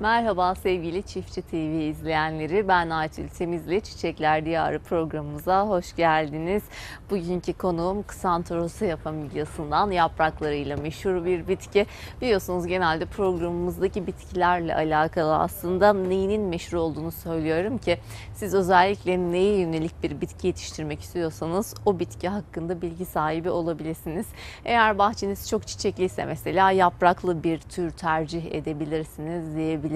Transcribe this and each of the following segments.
Merhaba sevgili Çiftçi TV izleyenleri. Ben Aytül Temizli Çiçekler Diyarı programımıza hoş geldiniz. Bugünkü konuğum Ksantorosea familyasından yapraklarıyla meşhur bir bitki. Biliyorsunuz genelde programımızdaki bitkilerle alakalı aslında neyinin meşhur olduğunu söylüyorum ki siz özellikle neye yönelik bir bitki yetiştirmek istiyorsanız o bitki hakkında bilgi sahibi olabilirsiniz. Eğer bahçeniz çok çiçekliyse mesela yapraklı bir tür tercih edebilirsiniz diyebilirim.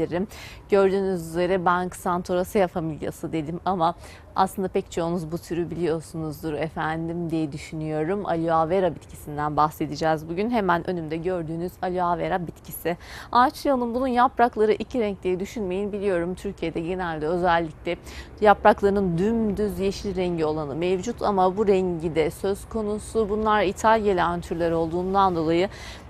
Gördüğünüz üzere ben Xanthoracea familyası dedim ama aslında pek çoğunuz bu türü biliyorsunuzdur efendim diye düşünüyorum. Aloe vera bitkisinden bahsedeceğiz bugün. Hemen önümde gördüğünüz aloe vera bitkisi. Ağaç yanın bunun yaprakları iki renk diye düşünmeyin. Biliyorum Türkiye'de genelde özellikle yapraklarının dümdüz yeşil rengi olanı mevcut ama bu rengi de söz konusu. Bunlar ithal gelen olduğundan dolayı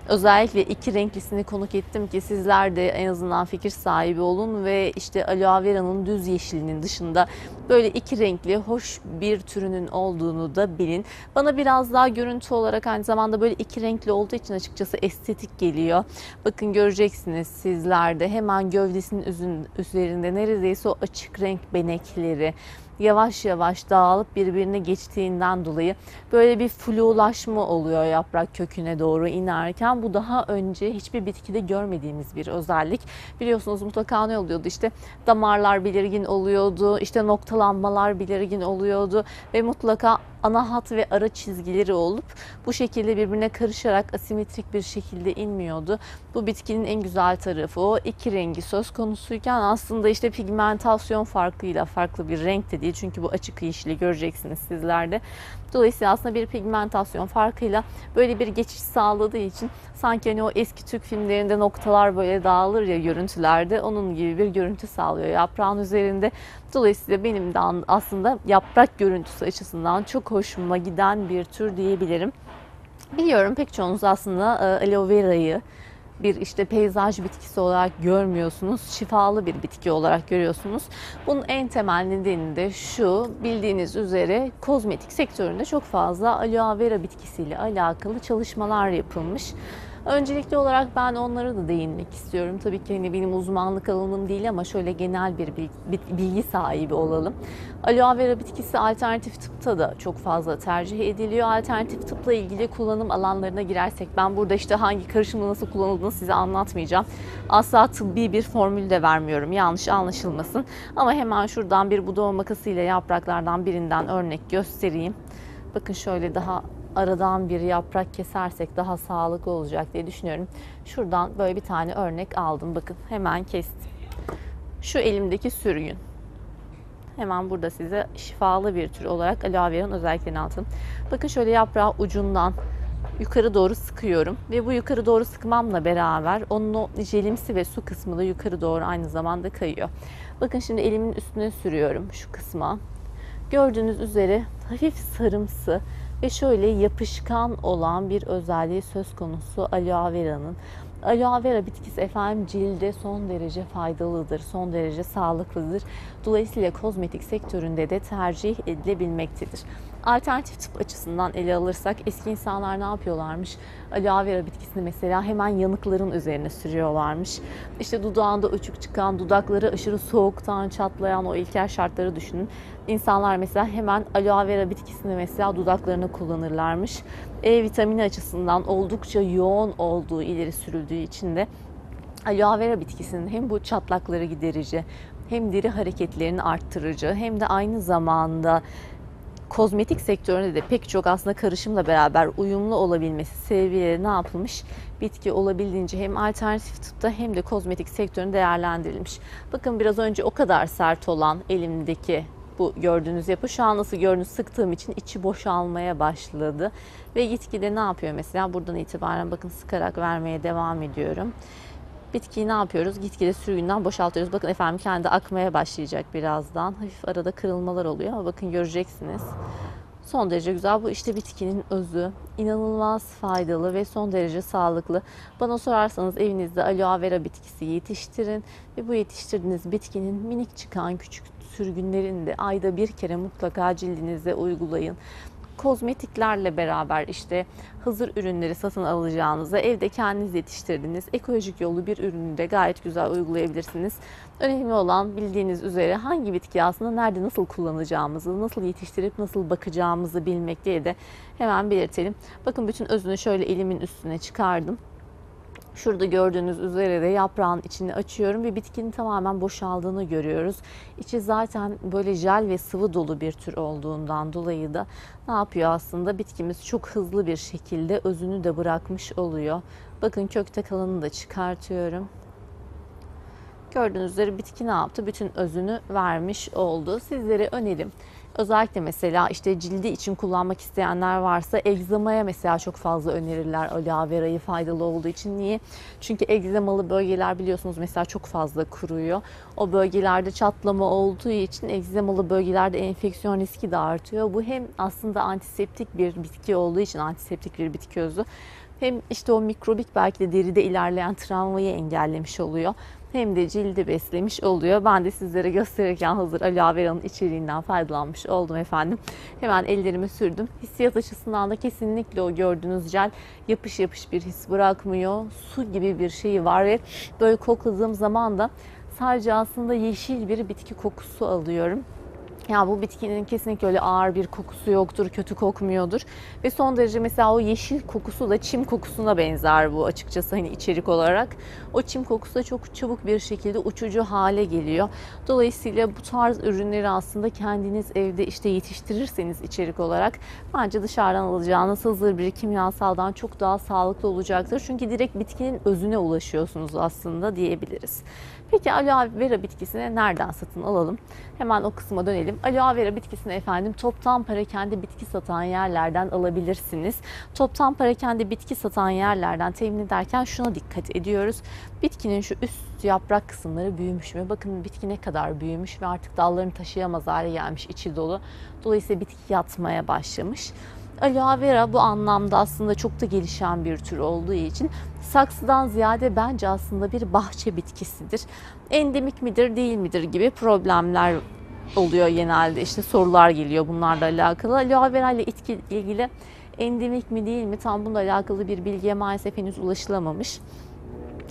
Özellikle iki renklisini konuk ettim ki sizler de en azından fikir sahibi olun ve işte aloe vera'nın düz yeşilinin dışında böyle iki renkli hoş bir türünün olduğunu da bilin. Bana biraz daha görüntü olarak aynı zamanda böyle iki renkli olduğu için açıkçası estetik geliyor. Bakın göreceksiniz sizler de hemen gövdesinin üzerinde neredeyse o açık renk benekleri yavaş yavaş dağılıp birbirine geçtiğinden dolayı böyle bir flulaşma oluyor yaprak köküne doğru inerken. Bu daha önce hiçbir bitkide görmediğimiz bir özellik. Biliyorsunuz mutlaka ne oluyordu işte damarlar belirgin oluyordu, işte noktalanmalar belirgin oluyordu ve mutlaka ana hat ve ara çizgileri olup bu şekilde birbirine karışarak asimetrik bir şekilde inmiyordu. Bu bitkinin en güzel tarafı o. iki rengi söz konusuyken aslında işte pigmentasyon farkıyla farklı bir renk de değil. Çünkü bu açık yeşili göreceksiniz sizlerde. Dolayısıyla aslında bir pigmentasyon farkıyla böyle bir geçiş sağladığı için sanki hani o eski Türk filmlerinde noktalar böyle dağılır ya görüntülerde onun gibi bir görüntü sağlıyor yaprağın üzerinde. Dolayısıyla benim de aslında yaprak görüntüsü açısından çok hoşuma giden bir tür diyebilirim. Biliyorum pek çoğunuz aslında e, aloe vera'yı bir işte peyzaj bitkisi olarak görmüyorsunuz. Şifalı bir bitki olarak görüyorsunuz. Bunun en temel nedeni de şu. Bildiğiniz üzere kozmetik sektöründe çok fazla aloe vera bitkisiyle alakalı çalışmalar yapılmış. Öncelikli olarak ben onlara da değinmek istiyorum. Tabii ki hani benim uzmanlık alanım değil ama şöyle genel bir bilgi sahibi olalım. Aloe vera bitkisi alternatif tıpta da çok fazla tercih ediliyor. Alternatif tıpla ilgili kullanım alanlarına girersek ben burada işte hangi karışımı nasıl kullanıldığını size anlatmayacağım. Asla tıbbi bir formül de vermiyorum. Yanlış anlaşılmasın. Ama hemen şuradan bir budama makasıyla yapraklardan birinden örnek göstereyim. Bakın şöyle daha aradan bir yaprak kesersek daha sağlıklı olacak diye düşünüyorum. Şuradan böyle bir tane örnek aldım. Bakın hemen kestim. Şu elimdeki sürgün. Hemen burada size şifalı bir tür olarak aloe vera'nın özelliklerini anlatayım. Bakın şöyle yaprağı ucundan yukarı doğru sıkıyorum ve bu yukarı doğru sıkmamla beraber onun o jelimsi ve su kısmı da yukarı doğru aynı zamanda kayıyor. Bakın şimdi elimin üstüne sürüyorum şu kısma. Gördüğünüz üzere hafif sarımsı ve şöyle yapışkan olan bir özelliği söz konusu aloe vera'nın. Aloe vera bitkisi efendim cilde son derece faydalıdır, son derece sağlıklıdır. Dolayısıyla kozmetik sektöründe de tercih edilebilmektedir. Alternatif tıp açısından ele alırsak eski insanlar ne yapıyorlarmış? Aloe vera bitkisini mesela hemen yanıkların üzerine sürüyorlarmış. İşte dudağında uçuk çıkan, dudakları aşırı soğuktan çatlayan o ilkel şartları düşünün. İnsanlar mesela hemen aloe vera bitkisini mesela dudaklarına kullanırlarmış. E vitamini açısından oldukça yoğun olduğu ileri sürüldüğü için de aloe vera bitkisinin hem bu çatlakları giderici, hem deri hareketlerini arttırıcı, hem de aynı zamanda kozmetik sektöründe de pek çok aslında karışımla beraber uyumlu olabilmesi sebebiyle ne yapılmış? Bitki olabildiğince hem alternatif tıpta hem de kozmetik sektöründe değerlendirilmiş. Bakın biraz önce o kadar sert olan elimdeki bu gördüğünüz yapı şu an nasıl gördüğünüz sıktığım için içi boşalmaya başladı. Ve gitgide ne yapıyor mesela buradan itibaren bakın sıkarak vermeye devam ediyorum. Bitkiyi ne yapıyoruz? Gitgide sürgünden boşaltıyoruz. Bakın efendim kendi akmaya başlayacak birazdan. Hafif arada kırılmalar oluyor ama bakın göreceksiniz. Son derece güzel. Bu işte bitkinin özü. İnanılmaz faydalı ve son derece sağlıklı. Bana sorarsanız evinizde aloe vera bitkisi yetiştirin ve bu yetiştirdiğiniz bitkinin minik çıkan küçük sürgünlerini de ayda bir kere mutlaka cildinize uygulayın kozmetiklerle beraber işte hazır ürünleri satın alacağınıza evde kendiniz yetiştirdiğiniz ekolojik yolu bir ürünü de gayet güzel uygulayabilirsiniz. Önemli olan bildiğiniz üzere hangi bitki aslında nerede nasıl kullanacağımızı, nasıl yetiştirip nasıl bakacağımızı bilmek diye de hemen belirtelim. Bakın bütün özünü şöyle elimin üstüne çıkardım. Şurada gördüğünüz üzere de yaprağın içini açıyorum ve bitkinin tamamen boşaldığını görüyoruz. İçi zaten böyle jel ve sıvı dolu bir tür olduğundan dolayı da ne yapıyor aslında? Bitkimiz çok hızlı bir şekilde özünü de bırakmış oluyor. Bakın kökte kalanını da çıkartıyorum. Gördüğünüz üzere bitki ne yaptı? Bütün özünü vermiş oldu. Sizlere önerim. Özellikle mesela işte cildi için kullanmak isteyenler varsa egzamaya mesela çok fazla önerirler aloe verayı faydalı olduğu için. Niye? Çünkü egzamalı bölgeler biliyorsunuz mesela çok fazla kuruyor. O bölgelerde çatlama olduğu için egzamalı bölgelerde enfeksiyon riski de artıyor. Bu hem aslında antiseptik bir bitki olduğu için antiseptik bir bitki özü hem işte o mikrobik belki de deride ilerleyen travmayı engellemiş oluyor hem de cildi beslemiş oluyor. Ben de sizlere gösterirken hazır aloe vera'nın içeriğinden faydalanmış oldum efendim. Hemen ellerime sürdüm. Hissiyat açısından da kesinlikle o gördüğünüz jel yapış yapış bir his bırakmıyor. Su gibi bir şeyi var ve böyle kokladığım zaman da sadece aslında yeşil bir bitki kokusu alıyorum. Ya bu bitkinin kesinlikle öyle ağır bir kokusu yoktur, kötü kokmuyordur. Ve son derece mesela o yeşil kokusu da çim kokusuna benzer bu açıkçası hani içerik olarak. O çim kokusu da çok çabuk bir şekilde uçucu hale geliyor. Dolayısıyla bu tarz ürünleri aslında kendiniz evde işte yetiştirirseniz içerik olarak bence dışarıdan alacağınız hazır bir kimyasaldan çok daha sağlıklı olacaktır. Çünkü direkt bitkinin özüne ulaşıyorsunuz aslında diyebiliriz. Peki aloe vera bitkisini nereden satın alalım? Hemen o kısma dönelim. Aloe vera bitkisini efendim toptan parakende bitki satan yerlerden alabilirsiniz. Toptan parakende bitki satan yerlerden temin ederken şuna dikkat ediyoruz. Bitkinin şu üst yaprak kısımları büyümüş mü? Bakın bitki ne kadar büyümüş ve artık dallarını taşıyamaz hale gelmiş içi dolu. Dolayısıyla bitki yatmaya başlamış. Aloe vera bu anlamda aslında çok da gelişen bir tür olduğu için saksıdan ziyade bence aslında bir bahçe bitkisidir. Endemik midir değil midir gibi problemler oluyor genelde. İşte sorular geliyor bunlarla alakalı. Aloe vera ile ilgili endemik mi değil mi tam bununla alakalı bir bilgiye maalesef henüz ulaşılamamış.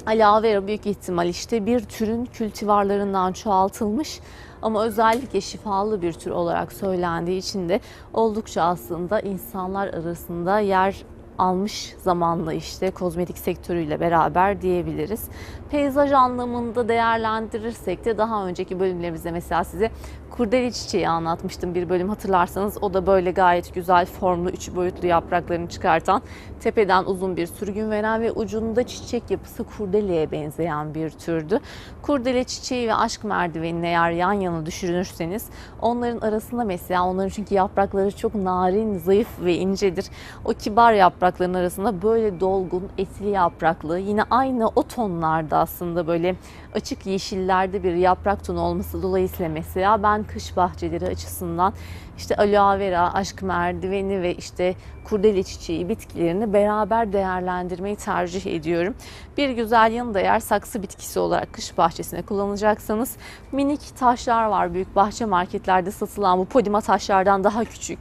Aloe vera büyük ihtimal işte bir türün kültivarlarından çoğaltılmış ama özellikle şifalı bir tür olarak söylendiği için de oldukça aslında insanlar arasında yer almış zamanla işte kozmetik sektörüyle beraber diyebiliriz. Peyzaj anlamında değerlendirirsek de daha önceki bölümlerimizde mesela size kurdele çiçeği anlatmıştım bir bölüm hatırlarsanız. O da böyle gayet güzel formlu üç boyutlu yapraklarını çıkartan tepeden uzun bir sürgün veren ve ucunda çiçek yapısı kurdeleye benzeyen bir türdü. Kurdele çiçeği ve aşk merdivenini eğer yan yana düşünürseniz onların arasında mesela onların çünkü yaprakları çok narin, zayıf ve incedir. O kibar yaprakların arasında böyle dolgun, etli yapraklı yine aynı o tonlarda aslında böyle açık yeşillerde bir yaprak tonu olması dolayısıyla mesela ben kış bahçeleri açısından işte aloe vera, aşk merdiveni ve işte kurdele çiçeği bitkilerini beraber değerlendirmeyi tercih ediyorum. Bir güzel yanı da eğer saksı bitkisi olarak kış bahçesine kullanacaksanız minik taşlar var büyük bahçe marketlerde satılan bu podima taşlardan daha küçük.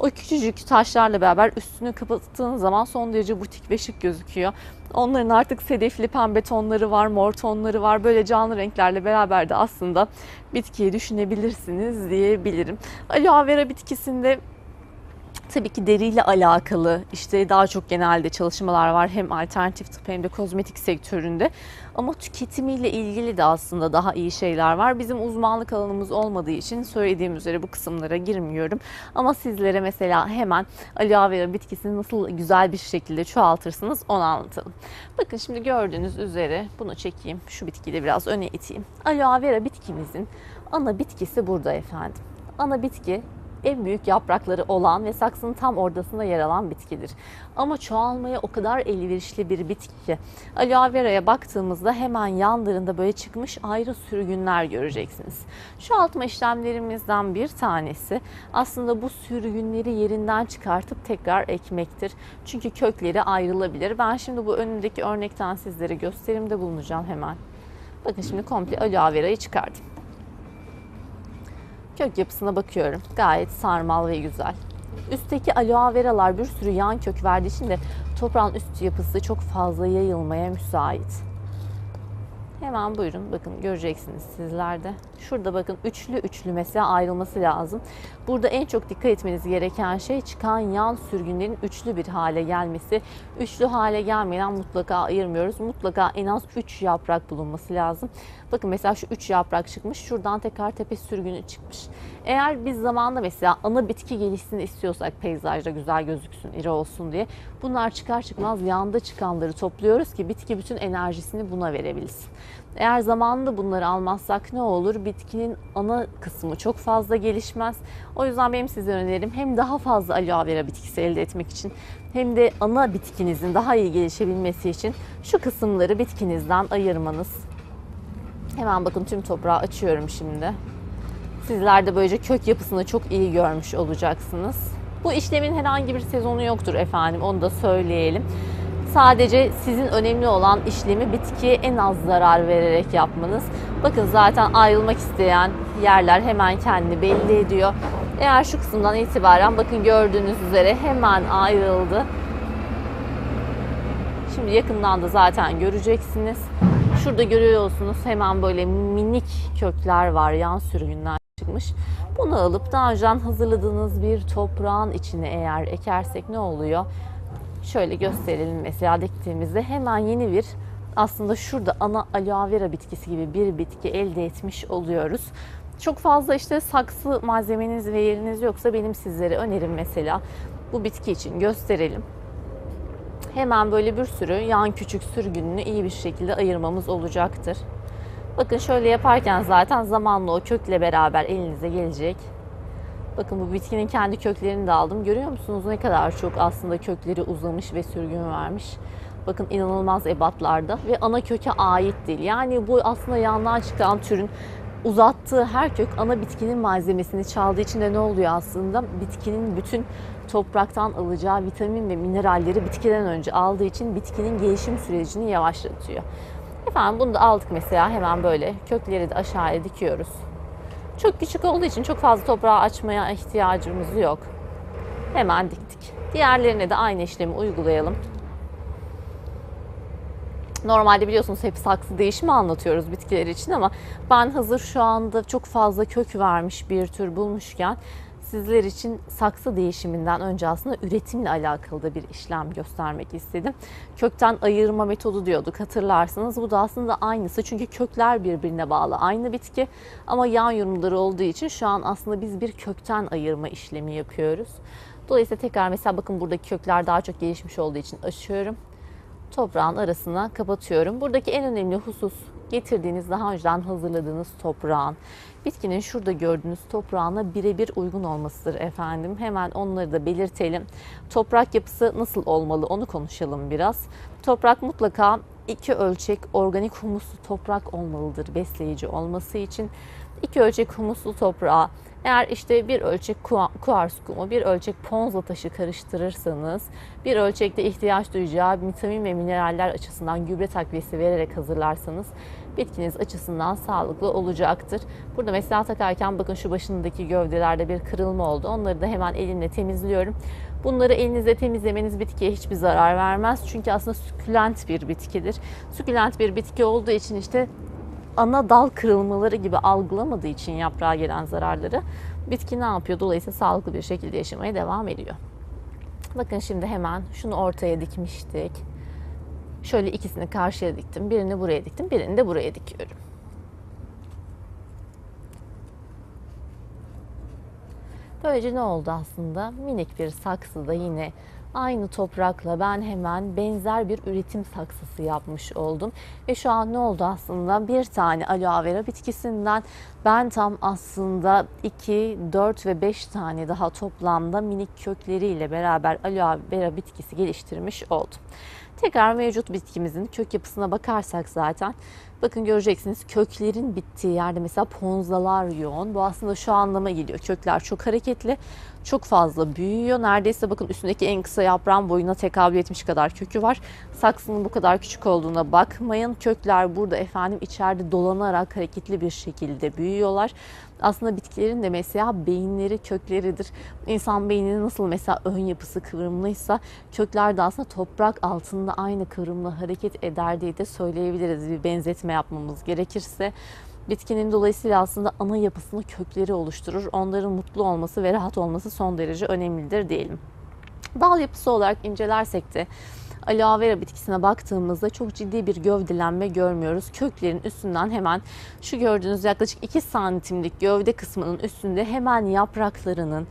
O küçücük taşlarla beraber üstünü kapattığın zaman son derece butik ve şık gözüküyor. Onların artık sedefli pembe tonları var, mor tonları var. Böyle canlı renklerle beraber de aslında bitkiyi düşünebilirsiniz diyebilirim. Aloe vera bitkisinde tabii ki deriyle alakalı işte daha çok genelde çalışmalar var hem alternatif tıp hem de kozmetik sektöründe ama tüketimiyle ilgili de aslında daha iyi şeyler var. Bizim uzmanlık alanımız olmadığı için söylediğim üzere bu kısımlara girmiyorum. Ama sizlere mesela hemen aloe vera bitkisini nasıl güzel bir şekilde çoğaltırsınız onu anlatalım. Bakın şimdi gördüğünüz üzere bunu çekeyim. Şu bitkiyi de biraz öne iteyim. Aloe vera bitkimizin ana bitkisi burada efendim. Ana bitki en büyük yaprakları olan ve saksının tam ortasında yer alan bitkidir. Ama çoğalmaya o kadar elverişli bir bitki ki aloe vera'ya baktığımızda hemen yanlarında böyle çıkmış ayrı sürgünler göreceksiniz. Çoğaltma işlemlerimizden bir tanesi aslında bu sürgünleri yerinden çıkartıp tekrar ekmektir. Çünkü kökleri ayrılabilir. Ben şimdi bu önümdeki örnekten sizlere gösterimde bulunacağım hemen. Bakın şimdi komple aloe vera'yı çıkardım. Kök yapısına bakıyorum. Gayet sarmal ve güzel. Üstteki aloe veralar bir sürü yan kök verdiği için de toprağın üst yapısı çok fazla yayılmaya müsait. Hemen buyurun bakın göreceksiniz sizler de. Şurada bakın üçlü üçlü mesela ayrılması lazım. Burada en çok dikkat etmeniz gereken şey çıkan yan sürgünlerin üçlü bir hale gelmesi. Üçlü hale gelmeden mutlaka ayırmıyoruz. Mutlaka en az 3 yaprak bulunması lazım. Bakın mesela şu 3 yaprak çıkmış. Şuradan tekrar tepe sürgünü çıkmış. Eğer biz zamanında mesela ana bitki gelişsin istiyorsak peyzajda güzel gözüksün, iri olsun diye bunlar çıkar çıkmaz yanda çıkanları topluyoruz ki bitki bütün enerjisini buna verebilsin. Eğer zamanında bunları almazsak ne olur? Bitkinin ana kısmı çok fazla gelişmez. O yüzden benim size önerim hem daha fazla aloe vera bitkisi elde etmek için hem de ana bitkinizin daha iyi gelişebilmesi için şu kısımları bitkinizden ayırmanız. Hemen bakın tüm toprağı açıyorum şimdi. Sizler de böylece kök yapısını çok iyi görmüş olacaksınız. Bu işlemin herhangi bir sezonu yoktur efendim onu da söyleyelim. Sadece sizin önemli olan işlemi bitkiye en az zarar vererek yapmanız. Bakın zaten ayrılmak isteyen yerler hemen kendini belli ediyor. Eğer şu kısımdan itibaren bakın gördüğünüz üzere hemen ayrıldı. Şimdi yakından da zaten göreceksiniz. Şurada görüyorsunuz hemen böyle minik kökler var, yan sürgünler çıkmış. Bunu alıp daha önceden hazırladığınız bir toprağın içine eğer ekersek ne oluyor? Şöyle gösterelim mesela diktiğimizde hemen yeni bir aslında şurada ana aloe vera bitkisi gibi bir bitki elde etmiş oluyoruz. Çok fazla işte saksı malzemeniz ve yeriniz yoksa benim sizlere önerim mesela bu bitki için gösterelim. Hemen böyle bir sürü yan küçük sürgününü iyi bir şekilde ayırmamız olacaktır. Bakın şöyle yaparken zaten zamanla o kökle beraber elinize gelecek. Bakın bu bitkinin kendi köklerini de aldım. Görüyor musunuz ne kadar çok aslında kökleri uzamış ve sürgün vermiş. Bakın inanılmaz ebatlarda ve ana köke ait değil. Yani bu aslında yandan çıkan türün uzattığı her kök ana bitkinin malzemesini çaldığı için de ne oluyor aslında? Bitkinin bütün topraktan alacağı vitamin ve mineralleri bitkiden önce aldığı için bitkinin gelişim sürecini yavaşlatıyor. Efendim bunu da aldık mesela hemen böyle kökleri de aşağıya dikiyoruz. Çok küçük olduğu için çok fazla toprağı açmaya ihtiyacımız yok. Hemen diktik. Diğerlerine de aynı işlemi uygulayalım. Normalde biliyorsunuz hep saksı değişimi anlatıyoruz bitkiler için ama ben hazır şu anda çok fazla kök vermiş bir tür bulmuşken sizler için saksı değişiminden önce aslında üretimle alakalı da bir işlem göstermek istedim. Kökten ayırma metodu diyorduk hatırlarsınız. Bu da aslında aynısı çünkü kökler birbirine bağlı aynı bitki ama yan yorumları olduğu için şu an aslında biz bir kökten ayırma işlemi yapıyoruz. Dolayısıyla tekrar mesela bakın buradaki kökler daha çok gelişmiş olduğu için açıyorum. Toprağın arasına kapatıyorum. Buradaki en önemli husus getirdiğiniz daha önceden hazırladığınız toprağın bitkinin şurada gördüğünüz toprağına birebir uygun olmasıdır efendim. Hemen onları da belirtelim. Toprak yapısı nasıl olmalı onu konuşalım biraz. Toprak mutlaka iki ölçek organik humuslu toprak olmalıdır besleyici olması için. İki ölçek humuslu toprağa eğer işte bir ölçek kuars kumu, bir ölçek ponza taşı karıştırırsanız, bir ölçekte ihtiyaç duyacağı vitamin ve mineraller açısından gübre takviyesi vererek hazırlarsanız bitkiniz açısından sağlıklı olacaktır. Burada mesela takarken bakın şu başındaki gövdelerde bir kırılma oldu. Onları da hemen elimle temizliyorum. Bunları elinizle temizlemeniz bitkiye hiçbir zarar vermez. Çünkü aslında sükülent bir bitkidir. Sükülent bir bitki olduğu için işte ana dal kırılmaları gibi algılamadığı için yaprağa gelen zararları bitki ne yapıyor? Dolayısıyla sağlıklı bir şekilde yaşamaya devam ediyor. Bakın şimdi hemen şunu ortaya dikmiştik. Şöyle ikisini karşıya diktim. Birini buraya diktim. Birini de buraya dikiyorum. Böylece ne oldu aslında? Minik bir saksıda yine aynı toprakla ben hemen benzer bir üretim saksısı yapmış oldum. Ve şu an ne oldu aslında? Bir tane aloe vera bitkisinden ben tam aslında 2, 4 ve 5 tane daha toplamda minik kökleriyle beraber aloe vera bitkisi geliştirmiş oldum. Tekrar mevcut bitkimizin kök yapısına bakarsak zaten Bakın göreceksiniz köklerin bittiği yerde mesela ponzalar yoğun. Bu aslında şu anlama geliyor. Kökler çok hareketli, çok fazla büyüyor. Neredeyse bakın üstündeki en kısa yaprağın boyuna tekabül etmiş kadar kökü var. Saksının bu kadar küçük olduğuna bakmayın. Kökler burada efendim içeride dolanarak hareketli bir şekilde büyüyorlar. Aslında bitkilerin de mesela beyinleri kökleridir. İnsan beyninin nasıl mesela ön yapısı kıvrımlıysa kökler de aslında toprak altında aynı kıvrımla hareket eder diye de söyleyebiliriz. Bir benzetme yapmamız gerekirse. Bitkinin dolayısıyla aslında ana yapısını kökleri oluşturur. Onların mutlu olması ve rahat olması son derece önemlidir diyelim. Dal yapısı olarak incelersek de aloe vera bitkisine baktığımızda çok ciddi bir gövdelenme görmüyoruz. Köklerin üstünden hemen şu gördüğünüz yaklaşık 2 santimlik gövde kısmının üstünde hemen yapraklarının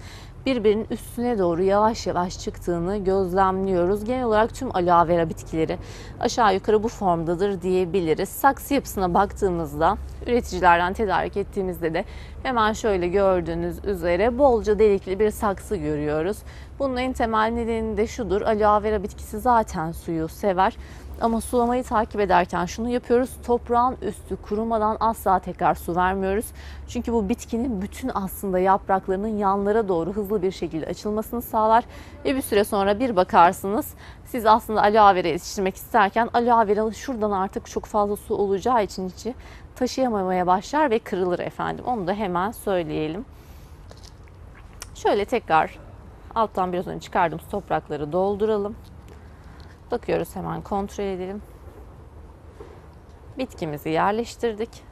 birbirinin üstüne doğru yavaş yavaş çıktığını gözlemliyoruz. Genel olarak tüm aloe vera bitkileri aşağı yukarı bu formdadır diyebiliriz. Saksı yapısına baktığımızda üreticilerden tedarik ettiğimizde de hemen şöyle gördüğünüz üzere bolca delikli bir saksı görüyoruz. Bunun en temel nedeni de şudur. Aloe vera bitkisi zaten suyu sever. Ama sulamayı takip ederken şunu yapıyoruz. Toprağın üstü kurumadan asla tekrar su vermiyoruz. Çünkü bu bitkinin bütün aslında yapraklarının yanlara doğru hızlı bir şekilde açılmasını sağlar. Ve bir süre sonra bir bakarsınız siz aslında aloe vera yetiştirmek isterken aloe vera şuradan artık çok fazla su olacağı için içi taşıyamamaya başlar ve kırılır efendim. Onu da hemen söyleyelim. Şöyle tekrar alttan biraz önce çıkardığımız toprakları dolduralım. Bakıyoruz hemen kontrol edelim. Bitkimizi yerleştirdik.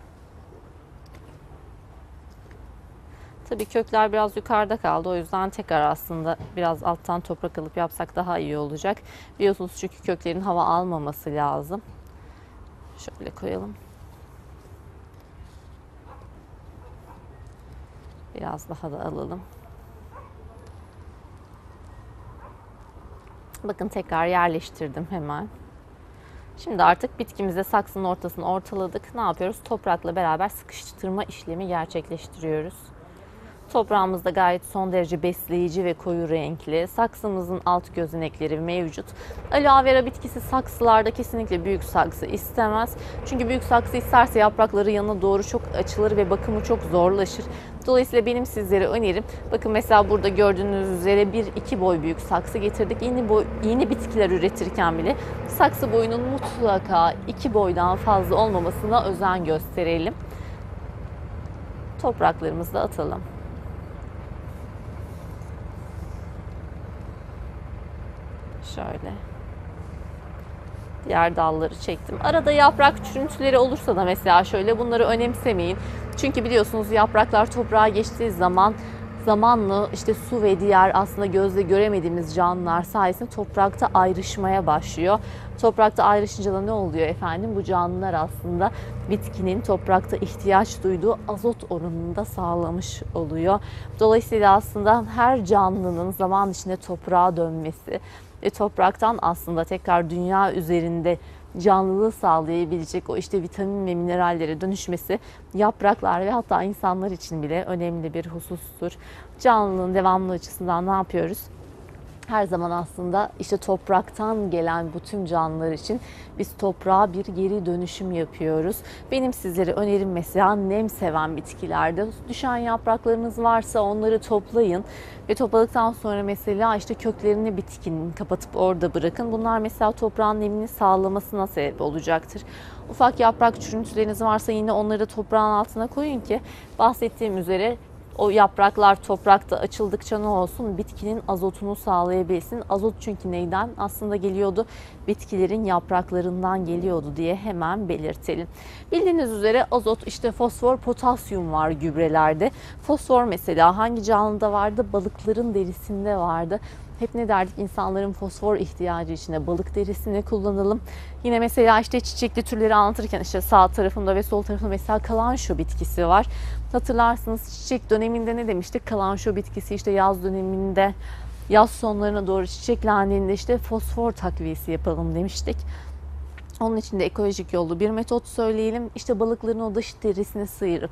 Tabii kökler biraz yukarıda kaldı. O yüzden tekrar aslında biraz alttan toprak alıp yapsak daha iyi olacak. Biliyorsunuz çünkü köklerin hava almaması lazım. Şöyle koyalım. Biraz daha da alalım. Bakın tekrar yerleştirdim hemen. Şimdi artık bitkimize saksının ortasını ortaladık. Ne yapıyoruz? Toprakla beraber sıkıştırma işlemi gerçekleştiriyoruz. Toprağımız da gayet son derece besleyici ve koyu renkli. Saksımızın alt gözenekleri mevcut. Aloe vera bitkisi saksılarda kesinlikle büyük saksı istemez. Çünkü büyük saksı isterse yaprakları yana doğru çok açılır ve bakımı çok zorlaşır. Dolayısıyla benim sizlere önerim bakın mesela burada gördüğünüz üzere bir iki boy büyük saksı getirdik. Yeni boy, yeni bitkiler üretirken bile saksı boyunun mutlaka iki boydan fazla olmamasına özen gösterelim. Topraklarımızı da atalım. Şöyle. Diğer dalları çektim. Arada yaprak çürüntüleri olursa da mesela şöyle bunları önemsemeyin. Çünkü biliyorsunuz yapraklar toprağa geçtiği zaman zamanla işte su ve diğer aslında gözle göremediğimiz canlılar sayesinde toprakta ayrışmaya başlıyor. Toprakta ayrışınca da ne oluyor efendim? Bu canlılar aslında bitkinin toprakta ihtiyaç duyduğu azot oranında sağlamış oluyor. Dolayısıyla aslında her canlının zaman içinde toprağa dönmesi ve topraktan aslında tekrar dünya üzerinde canlılığı sağlayabilecek o işte vitamin ve minerallere dönüşmesi yapraklar ve hatta insanlar için bile önemli bir husustur. Canlılığın devamlı açısından ne yapıyoruz? Her zaman aslında işte topraktan gelen bu tüm canlılar için biz toprağa bir geri dönüşüm yapıyoruz. Benim sizlere önerim mesela nem seven bitkilerde düşen yapraklarınız varsa onları toplayın ve topladıktan sonra mesela işte köklerini bitkinin kapatıp orada bırakın. Bunlar mesela toprağın nemini sağlamasına sebep olacaktır. Ufak yaprak çürüntüleriniz varsa yine onları toprağın altına koyun ki bahsettiğim üzere o yapraklar toprakta açıldıkça ne olsun bitkinin azotunu sağlayabilsin. Azot çünkü neyden? Aslında geliyordu bitkilerin yapraklarından geliyordu diye hemen belirtelim. Bildiğiniz üzere azot işte fosfor, potasyum var gübrelerde. Fosfor mesela hangi canlıda vardı? Balıkların derisinde vardı. Hep ne derdik insanların fosfor ihtiyacı içinde balık derisini kullanalım. Yine mesela işte çiçekli türleri anlatırken işte sağ tarafında ve sol tarafında mesela kalanşo bitkisi var. Hatırlarsınız çiçek döneminde ne demiştik? Kalanşo bitkisi işte yaz döneminde yaz sonlarına doğru çiçeklendiğinde işte fosfor takviyesi yapalım demiştik. Onun için de ekolojik yollu bir metot söyleyelim. İşte balıkların o dış derisini sıyırıp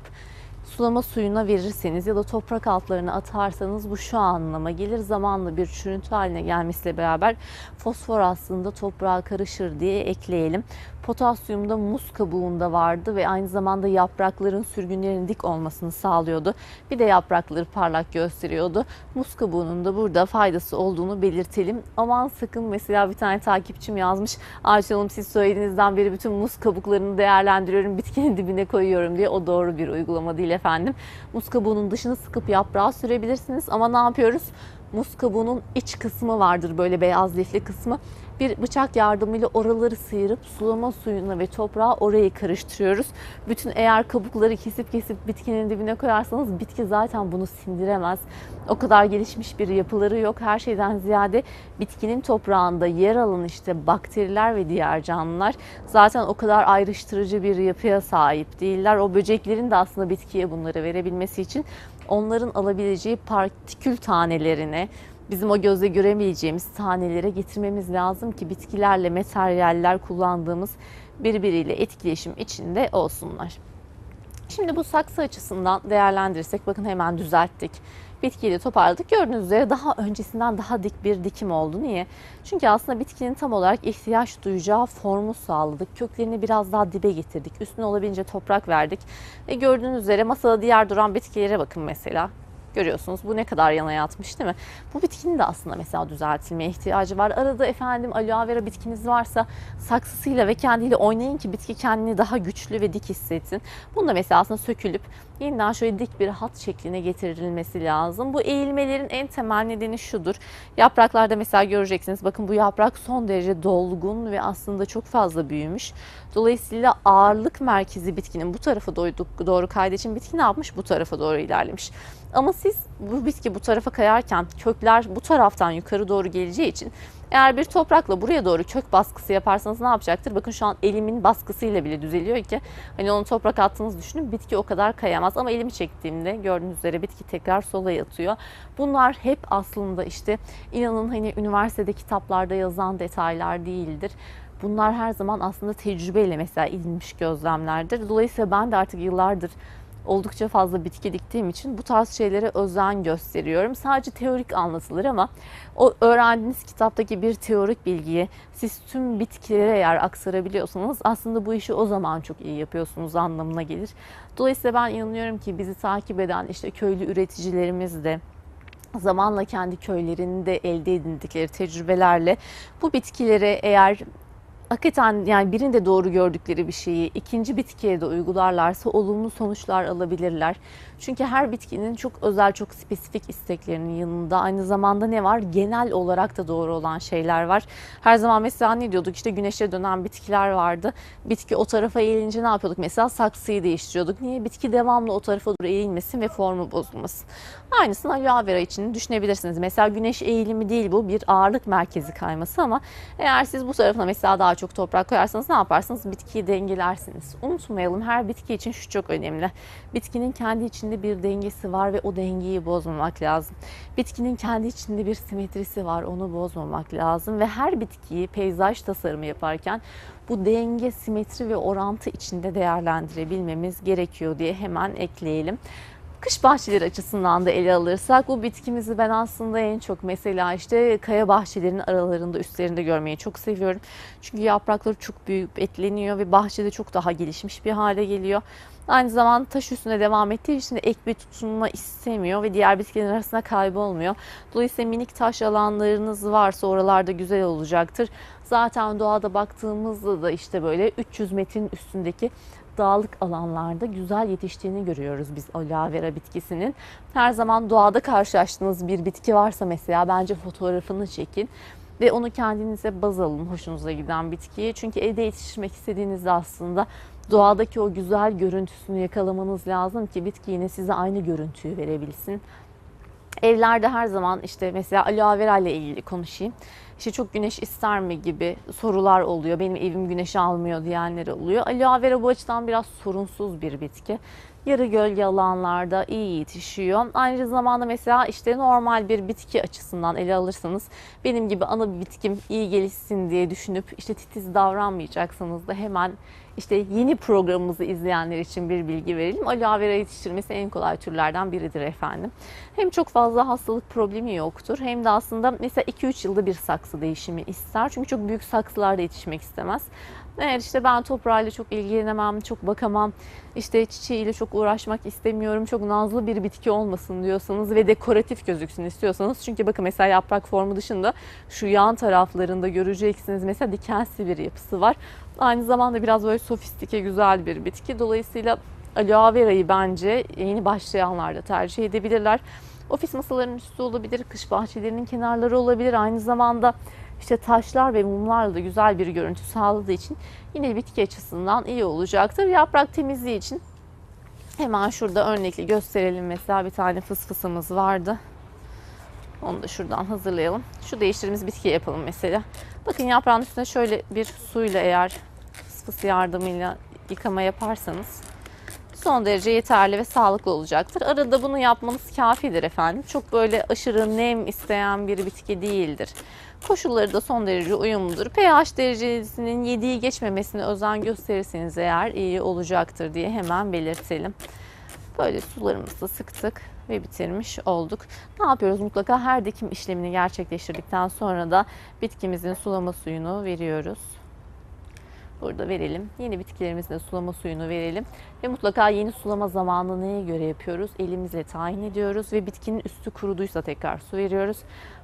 sulama suyuna verirseniz ya da toprak altlarına atarsanız bu şu anlama gelir. Zamanla bir çürüntü haline gelmesiyle beraber fosfor aslında toprağa karışır diye ekleyelim. Potasyum da muz kabuğunda vardı ve aynı zamanda yaprakların sürgünlerin dik olmasını sağlıyordu. Bir de yaprakları parlak gösteriyordu. Muz kabuğunun da burada faydası olduğunu belirtelim. Aman sakın mesela bir tane takipçim yazmış. Ayşe Hanım siz söylediğinizden beri bütün muz kabuklarını değerlendiriyorum. Bitkinin dibine koyuyorum diye. O doğru bir uygulama değil efendim. Muz kabuğunun dışını sıkıp yaprağa sürebilirsiniz. Ama ne yapıyoruz? Muz kabuğunun iç kısmı vardır böyle beyaz lifli kısmı. Bir bıçak yardımıyla oraları sıyırıp sulama suyuna ve toprağa orayı karıştırıyoruz. Bütün eğer kabukları kesip kesip bitkinin dibine koyarsanız bitki zaten bunu sindiremez. O kadar gelişmiş bir yapıları yok. Her şeyden ziyade bitkinin toprağında yer alan işte bakteriler ve diğer canlılar zaten o kadar ayrıştırıcı bir yapıya sahip değiller. O böceklerin de aslında bitkiye bunları verebilmesi için onların alabileceği partikül tanelerini bizim o gözle göremeyeceğimiz tanelere getirmemiz lazım ki bitkilerle materyaller kullandığımız birbiriyle etkileşim içinde olsunlar. Şimdi bu saksı açısından değerlendirirsek bakın hemen düzelttik. Bitkiyi de toparladık. Gördüğünüz üzere daha öncesinden daha dik bir dikim oldu. Niye? Çünkü aslında bitkinin tam olarak ihtiyaç duyacağı formu sağladık. Köklerini biraz daha dibe getirdik. Üstüne olabildiğince toprak verdik. Ve gördüğünüz üzere masada diğer duran bitkilere bakın mesela. Görüyorsunuz bu ne kadar yana yatmış değil mi? Bu bitkinin de aslında mesela düzeltilmeye ihtiyacı var. Arada efendim aloe vera bitkiniz varsa saksısıyla ve kendiyle oynayın ki bitki kendini daha güçlü ve dik hissetsin. Bunu da mesela aslında sökülüp yeniden şöyle dik bir hat şekline getirilmesi lazım. Bu eğilmelerin en temel nedeni şudur. Yapraklarda mesela göreceksiniz bakın bu yaprak son derece dolgun ve aslında çok fazla büyümüş. Dolayısıyla ağırlık merkezi bitkinin bu tarafa doğru, kaydığı için bitki ne yapmış? Bu tarafa doğru ilerlemiş. Ama siz bu bitki bu tarafa kayarken kökler bu taraftan yukarı doğru geleceği için eğer bir toprakla buraya doğru kök baskısı yaparsanız ne yapacaktır? Bakın şu an elimin baskısıyla bile düzeliyor ki hani onu toprak attığınızı düşünün bitki o kadar kayamaz ama elimi çektiğimde gördüğünüz üzere bitki tekrar sola yatıyor. Bunlar hep aslında işte inanın hani üniversitede kitaplarda yazan detaylar değildir. Bunlar her zaman aslında tecrübeyle mesela edinmiş gözlemlerdir. Dolayısıyla ben de artık yıllardır oldukça fazla bitki diktiğim için bu tarz şeylere özen gösteriyorum. Sadece teorik anlatılır ama o öğrendiğiniz kitaptaki bir teorik bilgiyi siz tüm bitkilere eğer aktarabiliyorsanız aslında bu işi o zaman çok iyi yapıyorsunuz anlamına gelir. Dolayısıyla ben inanıyorum ki bizi takip eden işte köylü üreticilerimiz de zamanla kendi köylerinde elde edindikleri tecrübelerle bu bitkilere eğer hakikaten yani birinde doğru gördükleri bir şeyi ikinci bitkiye de uygularlarsa olumlu sonuçlar alabilirler. Çünkü her bitkinin çok özel, çok spesifik isteklerinin yanında aynı zamanda ne var? Genel olarak da doğru olan şeyler var. Her zaman mesela ne diyorduk? İşte güneşe dönen bitkiler vardı. Bitki o tarafa eğilince ne yapıyorduk? Mesela saksıyı değiştiriyorduk. Niye? Bitki devamlı o tarafa doğru eğilmesin ve formu bozulmasın. Aynısını aloe vera için düşünebilirsiniz. Mesela güneş eğilimi değil bu. Bir ağırlık merkezi kayması ama eğer siz bu tarafına mesela daha çok toprak koyarsanız ne yaparsınız? Bitkiyi dengelersiniz. Unutmayalım her bitki için şu çok önemli. Bitkinin kendi içinde bir dengesi var ve o dengeyi bozmamak lazım. Bitkinin kendi içinde bir simetrisi var. Onu bozmamak lazım ve her bitkiyi peyzaj tasarımı yaparken bu denge, simetri ve orantı içinde değerlendirebilmemiz gerekiyor diye hemen ekleyelim. Kış bahçeleri açısından da ele alırsak bu bitkimizi ben aslında en çok mesela işte kaya bahçelerinin aralarında üstlerinde görmeyi çok seviyorum. Çünkü yaprakları çok büyük etleniyor ve bahçede çok daha gelişmiş bir hale geliyor. Aynı zamanda taş üstünde devam ettiği için de ek bir tutunma istemiyor ve diğer bitkilerin arasında kaybolmuyor. Dolayısıyla minik taş alanlarınız varsa oralarda güzel olacaktır. Zaten doğada baktığımızda da işte böyle 300 metrin üstündeki dağlık alanlarda güzel yetiştiğini görüyoruz biz aloe vera bitkisinin. Her zaman doğada karşılaştığınız bir bitki varsa mesela bence fotoğrafını çekin ve onu kendinize baz alın hoşunuza giden bitkiyi. Çünkü evde yetiştirmek istediğinizde aslında doğadaki o güzel görüntüsünü yakalamanız lazım ki bitki yine size aynı görüntüyü verebilsin. Evlerde her zaman işte mesela aloe vera ile ilgili konuşayım. İşte çok güneş ister mi gibi sorular oluyor. Benim evim güneş almıyor diyenler oluyor. Aloe vera bu açıdan biraz sorunsuz bir bitki. Yarı gölge alanlarda iyi yetişiyor. Aynı zamanda mesela işte normal bir bitki açısından ele alırsanız benim gibi ana bitkim iyi gelişsin diye düşünüp işte titiz davranmayacaksanız da hemen işte yeni programımızı izleyenler için bir bilgi verelim. Aloe vera yetiştirmesi en kolay türlerden biridir efendim. Hem çok fazla hastalık problemi yoktur hem de aslında mesela 2-3 yılda bir saksı değişimi ister. Çünkü çok büyük saksılarda yetişmek istemez. Eğer işte ben toprağıyla çok ilgilenemem, çok bakamam, işte çiçeğiyle çok uğraşmak istemiyorum, çok nazlı bir bitki olmasın diyorsanız ve dekoratif gözüksün istiyorsanız. Çünkü bakın mesela yaprak formu dışında şu yan taraflarında göreceksiniz mesela dikensi bir yapısı var. Aynı zamanda biraz böyle sofistike güzel bir bitki. Dolayısıyla aloe vera'yı bence yeni başlayanlar da tercih edebilirler. Ofis masalarının üstü olabilir, kış bahçelerinin kenarları olabilir. Aynı zamanda işte taşlar ve mumlarla da güzel bir görüntü sağladığı için yine bitki açısından iyi olacaktır. Yaprak temizliği için hemen şurada örnekli gösterelim. Mesela bir tane fısfısımız vardı. Onu da şuradan hazırlayalım. Şu değiştirdiğimiz bitkiyi yapalım mesela. Bakın yaprağın üstüne şöyle bir suyla eğer fısfıs yardımıyla yıkama yaparsanız son derece yeterli ve sağlıklı olacaktır. Arada bunu yapmanız kafidir efendim. Çok böyle aşırı nem isteyen bir bitki değildir. Koşulları da son derece uyumludur. pH derecesinin 7'yi geçmemesine özen gösterirseniz eğer iyi olacaktır diye hemen belirtelim. Böyle sularımızı sıktık ve bitirmiş olduk. Ne yapıyoruz? Mutlaka her dikim işlemini gerçekleştirdikten sonra da bitkimizin sulama suyunu veriyoruz. Burada verelim. Yeni bitkilerimizin de sulama suyunu verelim. Ve mutlaka yeni sulama zamanını neye göre yapıyoruz? Elimizle tayin ediyoruz ve bitkinin üstü kuruduysa tekrar su veriyoruz.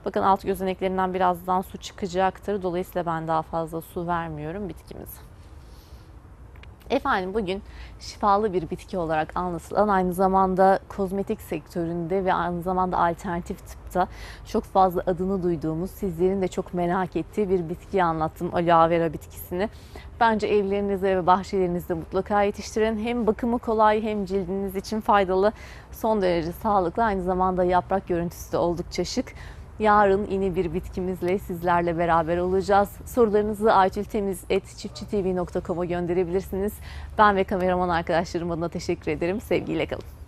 Bakın alt gözeneklerinden birazdan su çıkacaktır. Dolayısıyla ben daha fazla su vermiyorum bitkimize. Efendim bugün şifalı bir bitki olarak anlatılan aynı zamanda kozmetik sektöründe ve aynı zamanda alternatif tıpta çok fazla adını duyduğumuz, sizlerin de çok merak ettiği bir bitkiyi anlattım. Aloe vera bitkisini. Bence evlerinizde ve bahçelerinizde mutlaka yetiştirin. Hem bakımı kolay hem cildiniz için faydalı. Son derece sağlıklı. Aynı zamanda yaprak görüntüsü de oldukça şık. Yarın yeni bir bitkimizle sizlerle beraber olacağız. Sorularınızı aciltemiz.çiftçitv.com'a gönderebilirsiniz. Ben ve kameraman arkadaşlarım adına teşekkür ederim. Sevgiyle kalın.